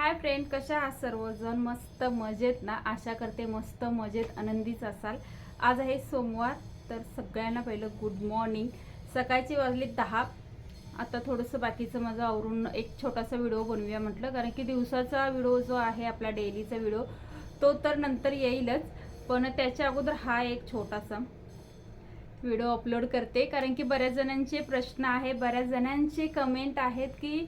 Hi friend कशा आहात सर्वजण? मस्त मजेत ना? आशा करते मस्त मजेत आनंदीच असाल. आज आहे सोमवार तर सगळ्यांना पहिलं गुड मॉर्निंग सकाळची वाजली दहा. आता थोडंसं बाकीचं माझं आवरून एक छोटासा व्हिडिओ बनवूया म्हटलं कारण की दिवसाचा व्हिडिओ जो आहे आपला डेलीचा व्हिडिओ तो तर नंतर येईलच पण त्याच्या अगोदर हा एक छोटासा व्हिडिओ अपलोड करते. कारण की बऱ्याच जणांचे प्रश्न आहे बऱ्याच जणांचे कमेंट आहेत की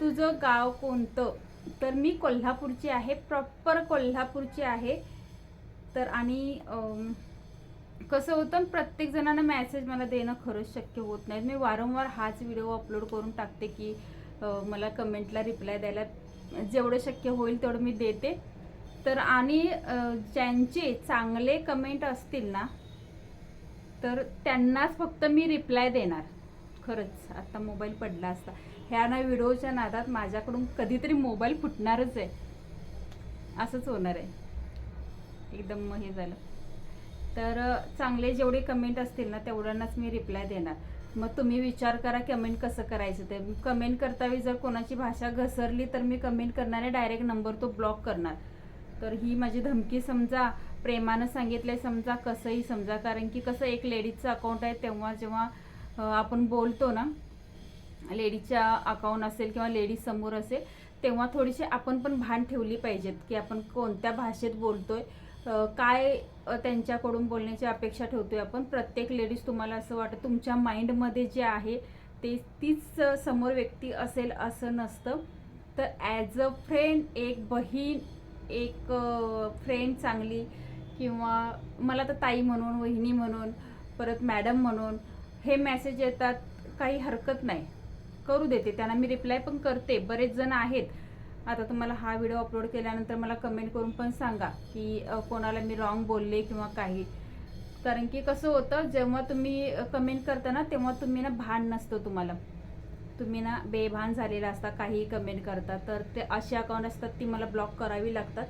तुझं गाव कोणतं? तर मी कोल्हापूरची आहे प्रॉपर कोल्हापूरची आहे. तर आणि कसं होतं प्रत्येक जणांना मॅसेज मला देणं खरंच शक्य होत नाही. मी वारंवार हाच व्हिडिओ अपलोड करून टाकते की मला कमेंटला रिप्लाय द्यायला जेवढं शक्य होईल तेवढं मी देते. तर आणि ज्यांचे चांगले कमेंट असतील ना तर त्यांनाच फक्त मी रिप्लाय देणार. खरंच आत्ता मोबाईल पडला असता. ह्या ना व्हिडिओच्या नादात माझ्याकडून कधीतरी मोबाईल फुटणारच आहे. असंच होणार आहे. एकदम हे झालं. तर चांगले जेवढे कमेंट असतील ना तेवढ्यांनाच मी रिप्लाय देणार. मग तुम्ही विचार करा कमेंट कसं करायचं ते. कमेंट करतावी जर कोणाची भाषा घसरली तर मी कमेंट करणारे डायरेक्ट नंबर तो ब्लॉक करणार. तर ही माझी धमकी समजा प्रेमानं सांगितलंय समजा कसंही समजा. कारण की कसं एक लेडीजचं अकाउंट आहे तेव्हा जेव्हा आपण बोलतो ना लेडीजच्या अकाउंट असेल किंवा लेडीज समोर असेल तेव्हा थोडीशी आपण पण भान ठेवली पाहिजेत की आपण कोणत्या भाषेत बोलतोय काय त्यांच्याकडून बोलण्याची अपेक्षा ठेवतोय आपण. प्रत्येक लेडीज तुम्हाला असं वाटतं तुमच्या माइंडमध्ये जे आहे ते तीच समोर व्यक्ती असेल असं नसतं. तर ॲज अ फ्रेंड एक बहीण एक फ्रेंड चांगली किंवा मला तर ताई म्हणून वहिनी म्हणून परत मॅडम म्हणून हे मेसेज येतात काही हरकत नाही. करू देते त्यांना मी रिप्लाय पण करते. बरेच जण आहेत. आता तुम्हाला हा व्हिडिओ अपलोड केल्यानंतर मला कमेंट करून पण सांगा की कोणाला मी रॉंग बोलले किंवा काही. कारण की कसं होतं जेव्हा तुम्ही कमेंट करता ना तेव्हा तुम्ही ना भान नसतं तुम्हाला. तुम्ही ना बेभान झालेला असता काहीही कमेंट करता. तर ते असे अकाउंट असतात ती मला ब्लॉक करावी लागतात.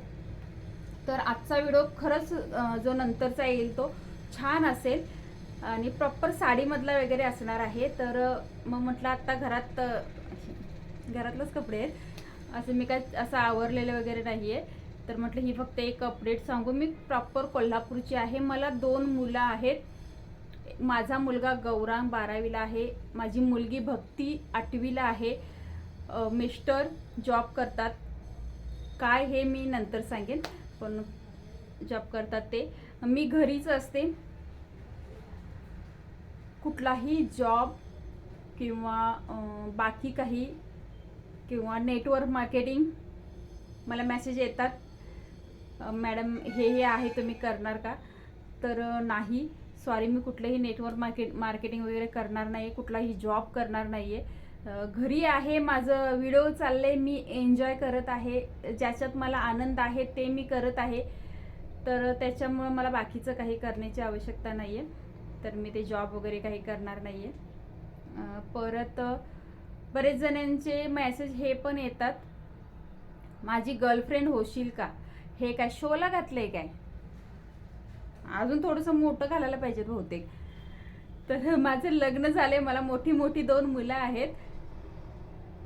तर आजचा व्हिडिओ खरंच जो नंतरचा येईल तो छान असेल. आणि प्रॉपर साडीमधला वगैरे असणार आहे. तर मग म्हटलं आत्ता घरात घरातलंच कपडे आहेत. असं मी काय असं आवरलेलं वगैरे नाही आहे तर म्हटलं ही फक्त एक अपडेट सांगू. मी प्रॉपर कोल्हापूरची आहे. मला दोन मुलं आहेत. माझा मुलगा गौरांग बारावीला आहे. माझी मुलगी भक्ती आठवीला आहे. मिस्टर जॉब करतात. काय हे मी नंतर सांगेन पण जॉब करतात ते. मी घरीच असते. कुठलाही जॉब किंवा बाकी काही किंवा नेटवर्क मार्केटिंग मला मेसेज येतात मॅडम हे हे आहे तुम्ही करणार का? तर नाही. सॉरी मी कुठलंही नेटवर्क मार्केट मार्केटिंग वगैरे करणार नाही कुठलाही जॉब करणार नाही आहे घरी आहे माझं व्हिडिओ चालले मी एन्जॉय करत आहे. ज्याच्यात मला आनंद आहे ते मी करत आहे. तर त्याच्यामुळं मला बाकीचं काही करण्याची आवश्यकता नाही आहे तर मी ते जॉब वगैरे काही करणार नाही आहे परत बरेच जणांचे मॅसेज हे पण येतात. माझी गर्लफ्रेंड होशील का? हे काय शोला घातलंय काय? अजून थोडंसं मोठं घालायला पाहिजे बहुतेक. तर माझं लग्न झालंय मला मोठी मोठी दोन मुलं आहेत.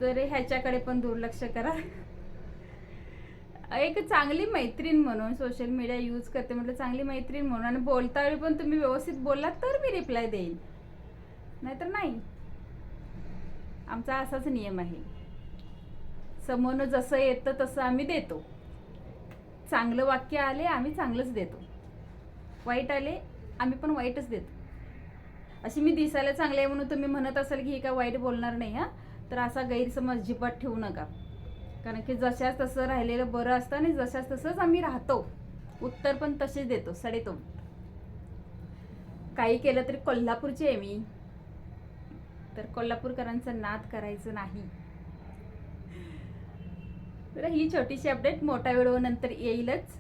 तर ह्याच्याकडे पण दुर्लक्ष करा. एक चांगली मैत्रीण म्हणून सोशल मीडिया यूज करते म्हटलं चांगली मैत्रीण म्हणून. आणि बोलता वेळी पण तुम्ही व्यवस्थित बोललात तर मी रिप्लाय देईन. नाहीतर नाही. आमचा असाच नियम आहे. समोरनं जसं येतं तसं आम्ही देतो. चांगलं वाक्य आले आम्ही चांगलंच देतो. वाईट आले आम्ही पण वाईटच देतो. अशी मी दिसायला चांगले आहे म्हणून तुम्ही म्हणत असाल की ही काय वाईट बोलणार नाही हा? तर असा गैरसमज जिपात ठेवू नका. कारण की जशाच तसं राहिलेलं बरं असतं आणि जशाच तसंच आम्ही राहतो. उत्तर पण तसेच देतो सडेतो काही केलं तरी कोल्हापूरची आहे मी. तर कोल्हापूरकरांचं नाद करायचं नाही. तर ही छोटीशी अपडेट मोठा व्हिडिओ नंतर येईलच.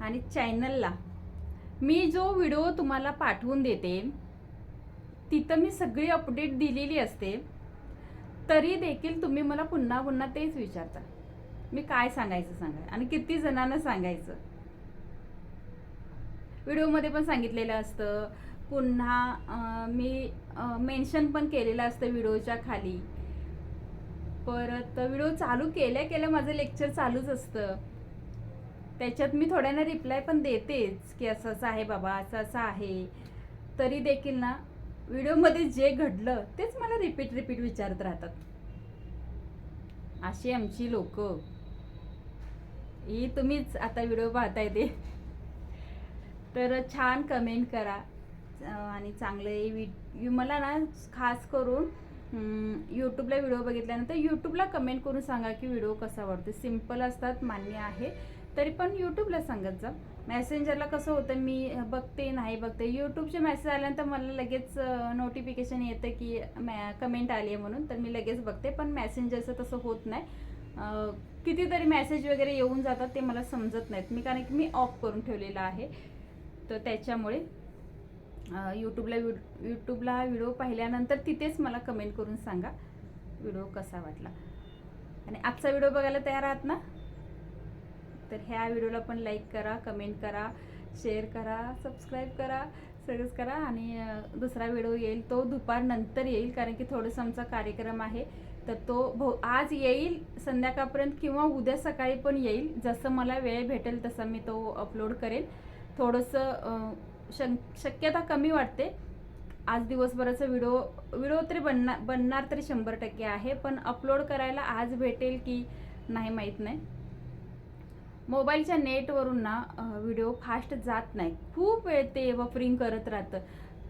आणि चॅनलला मी जो व्हिडिओ तुम्हाला पाठवून देते तिथं मी सगळी अपडेट दिलेली असते. तरी देखील तुम्ही मला पुन्हा पुन्हा तेच विचारता. मी काय सांगायचं सांगा आणि किती जणांना सांगायचं? व्हिडिओमध्ये पण सांगितलेलं असतं. पुन्हा मी मेन्शन पण केलेलं असतं व्हिडिओच्या खाली. परत व्हिडिओ चालू केल्या केल्या माझं लेक्चर चालूच असतं. त्याच्यात मी थोड्यांना रिप्लाय पण देतेच की असं असं आहे बाबा असं असं आहे. तरी देखील ना व्हिडिओमध्ये जे घडलं तेच मला रिपीट रिपीट विचारत राहतात. अशी आमची लोक. ही तुम्हीच आता व्हिडिओ पाहताय ते. तर छान कमेंट करा. आणि चांगले वि मला ना खास करून यूट्यूबला व्हिडिओ बघितल्यानंतर यूट्यूबला कमेंट करून सांगा की व्हिडिओ कसा वाटतो सिंपल असतात मान्य आहे. तरी पण यूट्यूबला सांगत जा. मेसेंजरला कसं होतं मी बघते नाही बघते. यूट्यूबचे मेसेज आल्यानंतर मला लगेच नोटिफिकेशन येतं की मॅ कमेंट आली आहे म्हणून. तर मी लगेच बघते पण मॅसेंजरचं तसं होत नाही. कितीतरी मेसेज वगैरे येऊन जातात ते मला समजत नाहीत. मी कारण की मी ऑफ करून ठेवलेलं आहे. तर त्याच्यामुळे यूट्यूबला यूट्यूबला व्हिडिओ पाहिल्यानंतर तिथेच मला कमेंट करून सांगा व्हिडिओ कसा वाटला. आणि आजचा व्हिडिओ बघायला तयार आहात ना? तर ह्या व्हिडिओला पण लाईक करा कमेंट करा शेअर करा सबस्क्राईब करा सगळंच करा आणि दुसरा व्हिडिओ येईल तो दुपारनंतर येईल कारण की थोडंसं आमचा कार्यक्रम आहे. तर तो भो आज येईल संध्याकाळपर्यंत किंवा उद्या सकाळी पण येईल. जसं मला वेळ भेटेल तसं मी तो अपलोड करेल. थोडंसं शं शक्यता कमी वाटते. आज दिवसभराचा व्हिडिओ व्हिडिओ तरी बनणार बनणार तरी शंभर टक्के आहे. पण अपलोड करायला आज भेटेल की नाही माहीत नाही. मोबाईलच्या नेटवरून ना व्हिडिओ फास्ट जात नाही. खूप वेळ ते वफरिंग करत राहतं.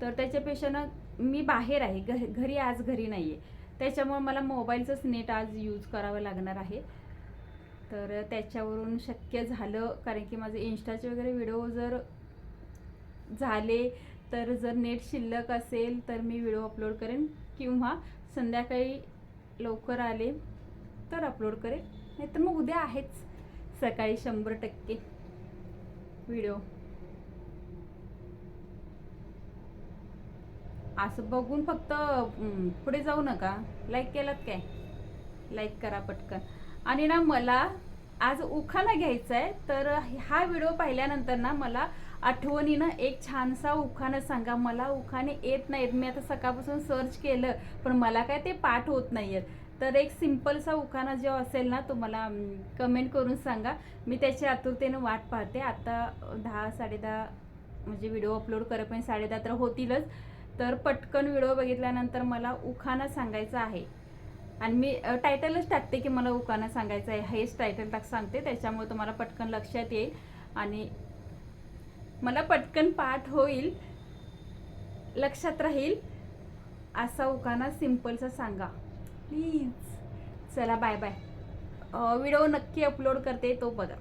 तर त्याच्यापेक्षा ना मी बाहेर आहे. घ घरी आज घरी नाही आहे त्याच्यामुळे मला मोबाईलचंच नेट आज यूज करावं लागणार आहे. तर त्याच्यावरून शक्य झालं कारण की माझे इन्स्टाचे वगैरे व्हिडिओ जर झाले तर जर नेट शिल्लक असेल तर मी व्हिडिओ अपलोड करेन. किंवा संध्याकाळी लवकर आले तर अपलोड करेन. नाहीतर मग उद्या आहेच. सकाळी शंभर टक्के. व्हिडिओ असं बघून फक्त पुढे जाऊ नका. लाईक केलात काय? लाईक करा पटकन. आणि ना मला आज उखाणा घ्यायचा आहे तर हा व्हिडिओ पाहिल्यानंतर ना मला आठवणीनं एक छानसा उखाणं सांगा. मला उखाणे येत नाहीत. मी आता सकाळपासून सर्च केलं पण मला काय ते पाठ होत नाही आहेत तर एक सिंपलसा उखाणा जो असेल ना तो मला कमेंट करून सांगा. मी त्याची आतुरतेनं वाट पाहते. आता दहा साडेदहा म्हणजे व्हिडिओ अपलोड करेपर्यंत साडेदहा तर होतीलच. तर पटकन व्हिडिओ बघितल्यानंतर मला उखाणा सांगायचा आहे. आणि मी टायटलच टाकते की मला उखाणा सांगायचं आहे. हेच टायटल टाक सांगते. त्याच्यामुळे तुम्हाला पटकन लक्षात येईल. आणि मला पटकन पाठ होईल. लक्षात राहील. असा उखाणा सिंपलचा सांगा. प्लीज चला बाय बाय व्हिडिओ नक्की अपलोड करते तो बघा.